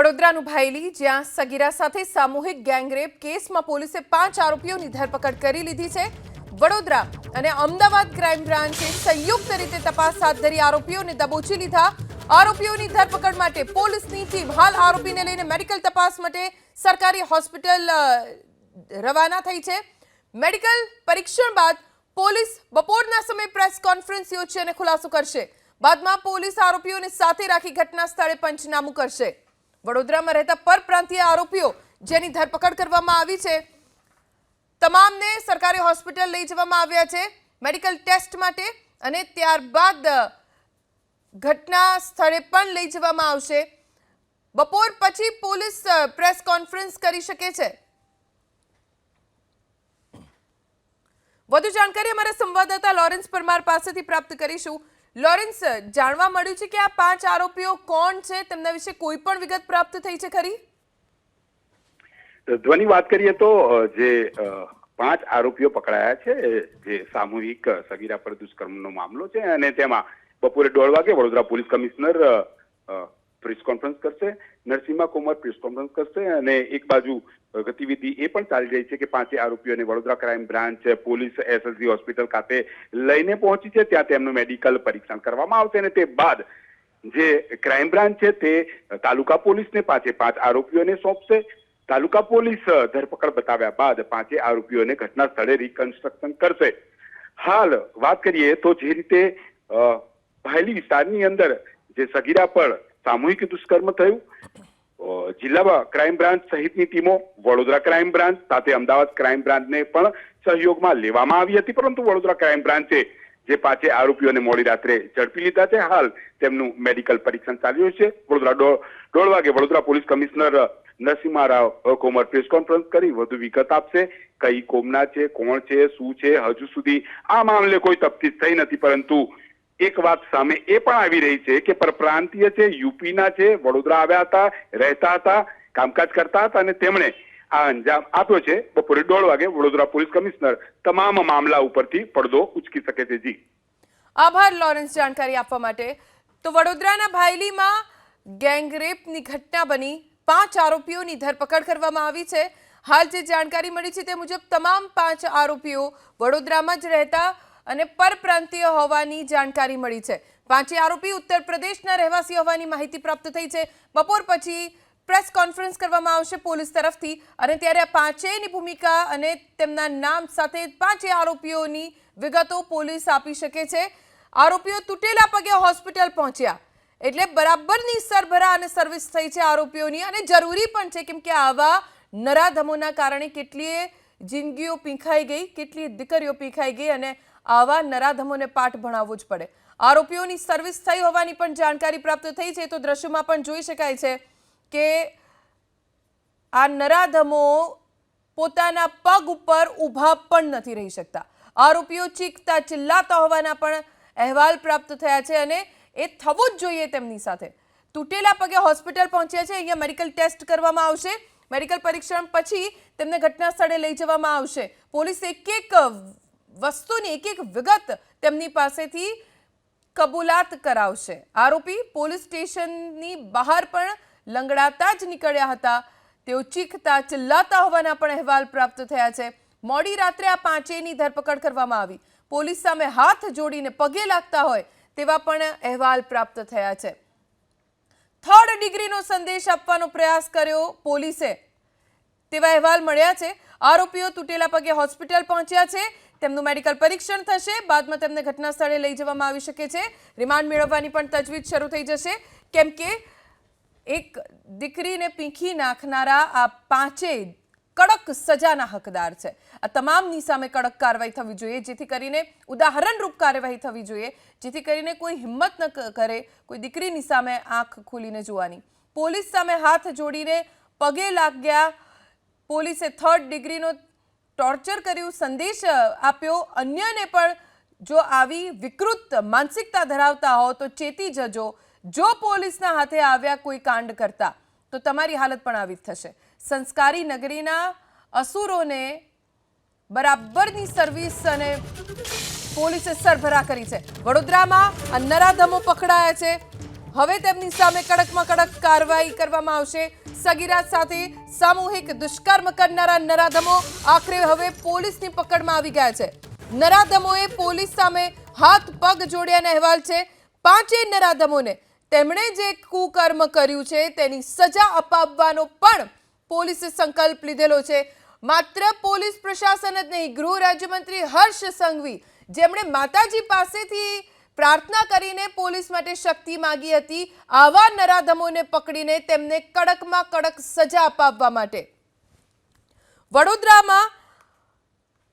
વડોદરાનું ભાયલી જ્યાં સગીરા સાથે સામૂહિક ગેંગરેપ કેસમાં પોલીસે પાંચ આરોપીઓની ધરપકડ કરી લીધી છે. વડોદરા અને અમદાવાદ ક્રાઇમ બ્રાન્ચે સંયુક્ત રીતે તપાસ હાથ ધરી આરોપીઓને દબોચી લીધા. આરોપીઓની ધરપકડ માટે પોલીસની ટીમ હાલ આરોપીને લઈને મેડિકલ તપાસ માટે સરકારી હોસ્પિટલ રવાના થઈ છે. મેડિકલ પરીક્ષણ બાદ પોલીસ બપોરના સમયે પ્રેસ કોન્ફરન્સ યોજશે અને ખુલાસો કરશે. બાદમાં પોલીસ આરોપીઓને સાથે રાખી ઘટના સ્થળે પંચનામું કરશે. વડોદરામાં રહેતા પરપ્રાંતીય આરોપીઓ જેની ધરપકડ કરવામાં આવી છે. તમામને સરકારી હોસ્પિટલ લઈ જવામાં આવ્યા છે, મેડિકલ ટેસ્ટ માટે, અને ત્યારબાદ ઘટના સ્થળે પણ લઈ જવામાં આવશે. બપોર પછી પોલીસ પ્રેસ કોન્ફરન્સ કરી શકે છે. વધુ જાણકારી અમારા સંવાદદાતા લોરેન્સ પરમાર પાસેથી પ્રાપ્ત કરીશું. લોરેન્સ, જાણવા મળ્યું છે કે આ પાંચ આરોપીઓ કોણ છે? તેમના વિશે કોઈ પણ વિગત પ્રાપ્ત થઈ છે ખરી? ધ્વની વાત કરીએ તો જે પાંચ આરોપીઓ પકડાયા છે જે સામૂહિક સગીરા પર દુષ્કર્મનો મામલો છે અને તેમાં બપોરે દોઢ વાગે Vadodara police commissioner press conference કરશે, નરસિંહા કુમાર પ્રેસ કોન્ફરન્સ કરશે અને એક બાજુ ગતિવિધિ એ પણ ચાલી રહી છે કે પાંચે આરોપીઓને Vadodara crime branch, police, SLC hospital ખાતે લઈને પહોંચી છે. ત્યાં તેમનું મેડિકલ પરીક્ષણ કરવામાં આવશે અને તે બાદ જે ક્રાઇમ બ્રાન્ચ છે તે તાલુકા પોલીસને પાંચે પાંચ આરોપીઓને સોંપશે. તાલુકા પોલીસ ધરપકડ બતાવ્યા બાદ પાંચે આરોપીઓને ઘટના સ્થળે રિકન્સ્ટ્રક્શન કરશે. હાલ વાત કરીએ તો જે રીતે ભાયલી વિસ્તારની અંદર જે સગીરા પર સામૂહિક દુષ્કર્મ થયું. જિલ્લા ક્રાઇમ બ્રાન્ચ સહિતની ટીમો, વડોદરા ક્રાઇમ બ્રાન્ચ સાથે અમદાવાદ ક્રાઇમ બ્રાન્ચને પણ સહયોગમાં લેવામાં આવી હતી. પરંતુ વડોદરા ક્રાઇમ બ્રાન્ચે જે પાંચે આરોપીઓને મોડી રાત્રે ઝડપી લીધા છે. હાલ તેમનું મેડિકલ પરીક્ષણ ચાલી રહ્યું છે. વડોદરા દોઢ વાગે Vadodara police commissioner Narasimha Rao Kumar press conference કરી વધુ વિગત આપશે. કઈ કોમના છે, કોણ છે, શું છે, હજુ સુધી આ મામલે કોઈ તફતીશ થઈ નથી. પરંતુ એક વાત સામે એ પણ આવી રહી છે કે પરપ્રાંતીય છે યુપીના છે વડોદરા આવ્યા હતા, રહેતા હતા, કામકાજ કરતા હતા અને તેમણે આ અંજામ આપ્યો છે. બપોરે દોઢ વાગે વડોદરા પોલીસ કમિશનર તમામ મામલા ઉપરથી પડદો ઉચકી શકે છે. જી. આભાર, લોરેન્સ. જાણકારી આપવા માટે. તો વડોદરાના ભાયલીમાં ગેંગરેપની ઘટના બની. પાંચ આરોપીઓની ધરપકડ કરવામાં આવી છે. હાલ જે જાણકારી મળી છે તે મુજબ તમામ પાંચ આરોપીઓ વડોદરામાં જ રહેતા અને પરપ્રાંતીય હોવાની જાણકારી મળી છે. પાંચે આરોપી ઉત્તર પ્રદેશના રહેવાસી હોવાની માહિતી પ્રાપ્ત થઈ છે. બપોર પછી પ્રેસ કોન્ફરન્સ કરવામાં આવશે પોલીસ તરફથી અને ત્યારે આ પાંચેયની ભૂમિકા અને તેમના નામ સાથે પાંચે આરોપીઓની વિગતો પોલીસ આપી શકે છે. આરોપીઓ તૂટેલા પગે હોસ્પિટલ પહોંચ્યા. એટલે બરાબરની સરભરા અને સર્વિસ થઈ છે આરોપીઓની અને જરૂરી પણ છે કેમ કે આવા નરાધમોના કારણે કેટલીય જિંદગીઓ પીંખાઈ ગઈ કેટલી દીકરીઓ પીંખાઈ ગઈ અને આવા નરાધમોને પાઠ ભણાવવો જ પડે. આરોપીઓની સર્વિસ થઈ હોવાની પણ જાણકારી પ્રાપ્ત થઈ છે, તો દ્રશ્યમાં પણ જોઈ શકાય છે કે આ નરાધમો પોતાના પગ ઉપર ઊભા પણ નથી રહી શકતા. આરોપીઓ ચીકતા ચિલ્લાતા હોવાના પણ અહેવાલ પ્રાપ્ત થયા છે અને એ થવું જ જોઈએ તેમની સાથે. તૂટેલા પગે હોસ્પિટલ પહોંચ્યા છે, અહીંયા મેડિકલ ટેસ્ટ કરવામાં આવશે. મેડિકલ પરીક્ષણ પછી તેમને ઘટના સ્થળે લઈ જવામાં આવશે. પોલીસ એક એક વસ્તુની એક એક વિગત તેમની પાસેથી કબૂલાત કરાવશે. આરોપી પોલીસ સ્ટેશનની બહાર પણ લંગડાતા જ નીકળ્યા હતા. તેઓ ચીખતા ચિલ્લાતા હોવાના પણ અહેવાલ પ્રાપ્ત થયા છે. મોડી રાત્રે આ પાંચેયની ધરપકડ કરવામાં આવી. પોલીસ સામે હાથ જોડીને પગે લાગતા હોય તેવા પણ અહેવાલ પ્રાપ્ત થયા છે. થર્ડ ડિગ્રીનો સંદેશ આપવાનો પ્રયાસ કર્યો પોલીસે. તેવા અહેવાલ મળ્યા છે. આરોપીઓ તૂટેલા પગે હોસ્પિટલ પહોંચ્યા છે. તેમનું મેડિકલ પરીક્ષણ થશે. બાદમાં તેમને ઘટના સ્થળે લઈ જવામાં આવી શકે છે. રિમાન્ડ મેળવવાની પણ તજવીજ શરૂ થઈ જશે. કેમ કે એક દીકરીને પીંખી નાખનારા આ પાંચેય કડક સજાના હકદાર છે. આ તમામની સામે કડક કાર્યવાહી થવી જોઈએ, જેથી કરીને ઉદાહરણરૂપ કાર્યવાહી થવી જોઈએ, જેથી કરીને કોઈ હિંમત ન કરે કોઈ દીકરીની સામે આંખ ખોલીને જોવાની. પોલીસ સામે હાથ જોડીને પગે લાગ્યા. પોલીસે થર્ડ ડિગ્રીનો ટોર્ચર કર્યું, સંદેશ આપ્યો. અન્યને પણ જો આવી વિકૃત માનસિકતા ધરાવતા હો તો ચેતી જજો. જો પોલીસના હાથે આવ્યા કોઈ કાંડ કરતા, તો તમારી હાલત પણ આવી થશે. સંસ્કારી નગરીના અસુરોને બરાબરની સર્વિસ અને પોલીસે સરભરા કરી છે. વડોદરામાં નરાધમો પકડાયા છે. હવે તેમની સામે કડકમાં કડક કાર્યવાહી કરવામાં આવશે. સગીરા સાથે સામૂહિક દુષ્કર્મ કરનારા નરાધમો આખરે હવે પોલીસની પકડમાં આવી ગયા છે. નરાધમોએ પોલીસ સામે હાથ, પગ જોડ્યાના અહેવાલ છે. પાંચેય નરાધમોને તેમણે જે કુકર્મ કર્યું છે તેની સજા અપાવવાનો પણ પોલીસે સંકલ્પ લીધેલો છે. માત્ર પોલીસ પ્રશાસન જ નહીં, ગૃહ રાજ્યમંત્રી હર્ષ સંઘવી જેમણે માતાજી પાસેથી પ્રાર્થના કરીને પોલીસ માટે શક્તિ માંગી હતી. આવા નરાધમોને પકડીને તેમને કડકમાં કડક સજા અપાવવા માટે. વડોદરામાં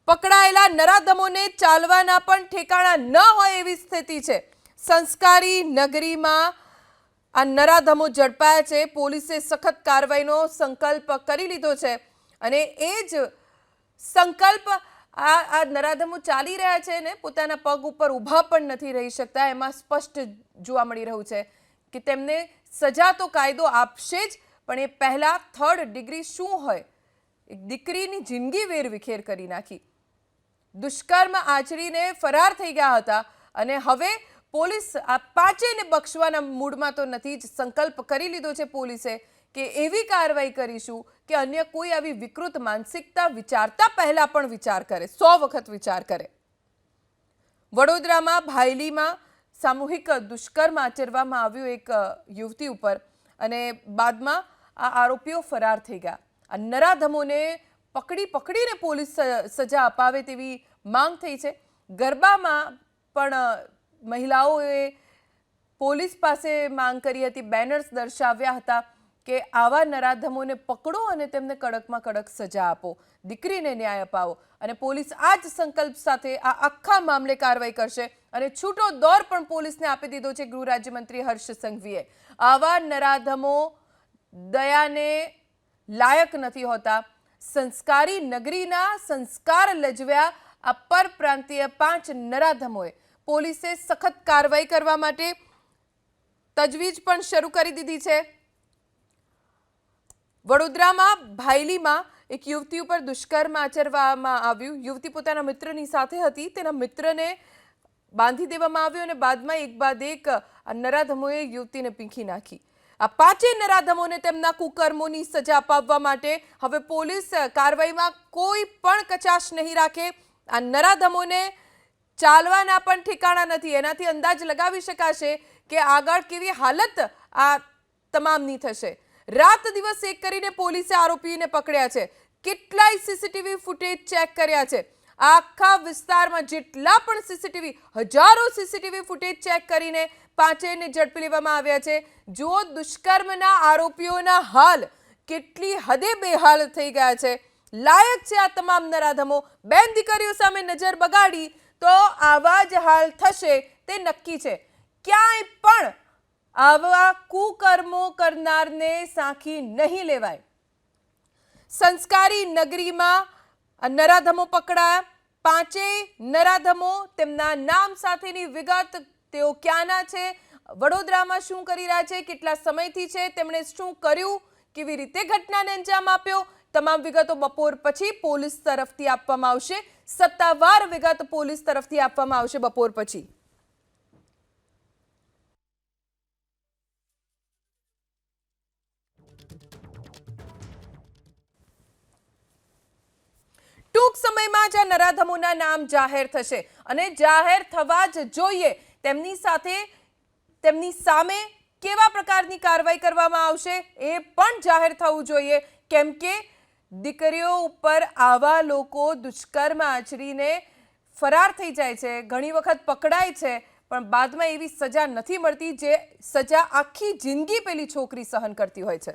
પકડાયેલા નરાધમોને ચાલવાના પણ ઠેકાણા ન હોય એવી સ્થિતિ છે. સંસ્કારી નગરીમાં આ નરાધમો ઝડપાયા છે. પોલીસે સખત કાર્યવાહીનો સંકલ્પ કરી લીધો છે અને એ જ સંકલ્પ આ આ નરાધમો ચાલી રહ્યા છે ને પોતાના પગ ઉપર ઊભા પણ નથી રહી શકતા, એમાં સ્પષ્ટ જોવા મળી રહ્યું છે કે તેમને સજા તો કાયદો આપશે જ, પણ એ પહેલાં થર્ડ ડિગ્રી શું હોય? એક દીકરીની જિંદગી વેરવિખેર કરી નાખી. દુષ્કર્મ આચરીને ફરાર થઈ ગયા હતા અને હવે પોલીસ આ પાંચેયને બક્ષવાના મૂડમાં તો નથી જ સંકલ્પ કરી લીધો છે પોલીસે. કે એવી કાર્યવાહી કરીશું કે અન્ય કોઈ આવી વિકૃત માનસિકતા વિચારતા પહેલાં પણ વિચાર કરે, સો વખત વિચાર કરે. વડોદરામાં ભાયલીમાં સામૂહિક દુષ્કર્મ આચરવામાં આવ્યું એક યુવતી ઉપર અને બાદમાં આ આરોપીઓ ફરાર થઈ ગયા. આ નરાધમોને પકડી પકડીને પોલીસ સજા અપાવે તેવી માંગ થઈ છે. ગરબામાં પણ મહિલાઓએ પોલીસ પાસે માંગ કરી હતી, બેનર્સ દર્શાવ્યા હતા. કે આવા નરાધમોને પકડો અને તેમને કડકમાં કડક સજા આપો. દીકરીને ન્યાય અપાવો. અને પોલીસ આ જ સંકલ્પ સાથે આ આખા મામલે કાર્યવાહી કરશે અને છૂટો દોર પણ પોલીસને આપી દીધો છે ગૃહ રાજ્યમંત્રી હર્ષ સંઘવીએ. આવા નરાધમો દયાને લાયક નથી હોતા. સંસ્કારી નગરીના સંસ્કાર લજવ્યા આ પરપ્રાંતીય પાંચ નરાધમોએ. પોલીસે સખત કાર્યવાહી કરવા માટે તજવીજ પણ શરૂ કરી દીધી છે. વડોદરામાં ભાયલીમાં એક યુવતી ઉપર દુષ્કર્મ આચરવામાં આવ્યું. યુવતી પોતાના મિત્રની સાથે હતી. તેના મિત્રને બાંધી દેવામાં આવ્યો અને બાદમાં એક બાદ એક નરાધમોએ યુવતીને પીંખી નાખી. આ પાંચેય નરાધમોને તેમના કુકર્મોની સજા અપાવવા માટે હવે પોલીસ કાર્યવાહીમાં કોઈ પણ કચાશ નહીં રાખે. આ નરાધમોને ચાલવાના પણ ઠેકાણા નથી. એનાથી અંદાજ લગાવી શકાશે કે આગળ કેવી હાલત આ તમામની થશે. રાત દિવસ એક કરીને પોલીસે આરોપીને પકડ્યા છે. કેટલાય સીસીટીવી ફૂટેજ ચેક કર્યા છે. આખા વિસ્તારમાં જેટલા પણ સીસીટીવી, હજારો સીસીટીવી ફૂટેજ ચેક કરીને પાંચેયને ઝડપી લેવામાં આવ્યા છે. જો દુષ્કર્મના આરોપીઓના હાલ કેટલી હદે બેહાલ થઈ ગયા છે. લાયક છે આ તમામ નરાધમો. બેન દીકરીઓ સામે નજર બગાડી તો આવા જ હાલ થશે તે નક્કી છે. ક્યાંય પણ આવા કુકર્મો કરનારને સાંખી નહીં લેવાય. સંસ્કારી નગરીમાં નરાધમો પકડાયા. પાંચેય નરાધમો તેમના નામ સાથેની વિગત તેઓ ક્યાંના છે? વડોદરામાં શું કરી રહ્યા છે? કેટલા સમયથી છે? તેમણે શું કર્યું? કેવી રીતે ઘટનાને અંજામ આપ્યો? તમામ વિગતો બપોર પછી પોલીસ તરફથી આપવામાં આવશે. સત્તાવાર વિગત પોલીસ તરફથી આપવામાં આવશે બપોર પછી. ટૂંક સમયમાં જ આ નરાધમોના નામ જાહેર થશે અને જાહેર થવા જ જોઈએ. તેમની સાથે, તેમની સામે કેવા પ્રકારની કાર્યવાહી કરવામાં આવશે એ પણ જાહેર થવું જોઈએ. કેમ કે દીકરીઓ ઉપર આવા લોકો દુષ્કર્મ આચરીને ફરાર થઈ જાય છે, ઘણી વખત પકડાય છે. પણ બાદમાં એવી સજા નથી મળતી જે સજા આખી જિંદગી પેલી છોકરી સહન કરતી હોય છે.